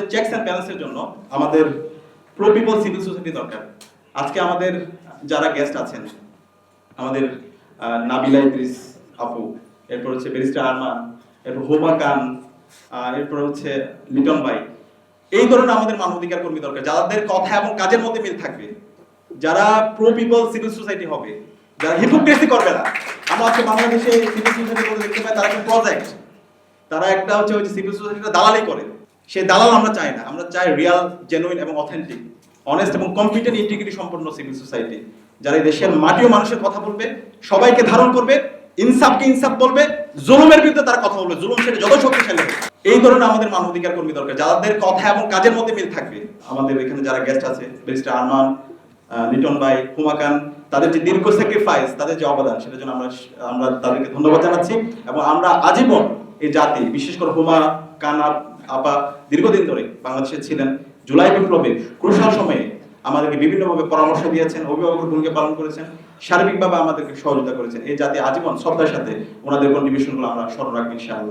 আমাদের checks and ব্যালেন্সের জন্য আমাদের প্রো পিপল সিভিল সোসাইটি দরকার। আজকে আমাদের যারা গেস্ট আছেন, আমাদের নাবিলা ইদ্রিস আপু, এরপর হচ্ছে ব্যারিস্টার আরমান, এরপর হোমা খান এরপর হচ্ছে লিটন ভাই। এই ধরনের আমাদের মানবাধিকার কর্মী দরকার, যাদের কথা এবং কাজের মধ্যে মিল থাকবে। যারা প্রো পিপল সিভিল সোসাইটি হবে, যারা হিপোক্রেসি করবে না। আমরা আজকে বাংলাদেশে সিভিল সোসাইটি বলতে দেখতে পাই, তারা একটা প্রজেক্ট তারা একটা হচ্ছে ওই সিভিল সোসাইটিটা দালালি করে। সেই দালাল আমরা চাই না, আমরা চাই রিয়াল জেনুইন এবং অথেন্টিক অনেস্ট এবং কম্পিটেন্ট ইন্টিগ্রিটি সম্পন্ন সিভিল সোসাইটি যারা দেশের মাটি ও মানুষের কথা বলবে, সবাইকে ধারণ করবে, ইনসাফকে ইনসাফ বলবে, জুলুমের বিরুদ্ধে তারা কথা বলবে, জুলুম সেটা যত শক্তিশালী এই ধরনের আমাদের মানবাধিকার কর্মী দরকার, যাদের কথা এবং কাজের মধ্যে মিল থাকবে। আমাদের এখানে যারা গেস্ট আছে ব্যারিস্টার আরমান লিটন ভাই, হুমাকান তাদের যে দীর্ঘ স্যাক্রিফাইস তাদের যে অবদান, সেটার জন্য আমরা আমরা তাদেরকে ধন্যবাদ জানাচ্ছি এবং আমরা আজীবন এই জাতি, বিশেষ করে হুমা, কান, আপ- দীর্ঘদিন ধরে বাংলাদেশে ছিলেন। জুলাই বিপ্লবে ক্রুশাল সময়ে আমাদেরকে বিভিন্নভাবে পরামর্শ দিয়েছেন, অভিভাবকের ভূমিকা পালন করেছেন, সার্বিকভাবে আমাদেরকে সহযোগিতা করেছেন। এই জাতি আজীবন শ্রদ্ধার সাথে ওনাদের কন্ট্রিবিউশনগুলো আমরা স্মরণ রাখব, ইনশাআল্লাহ।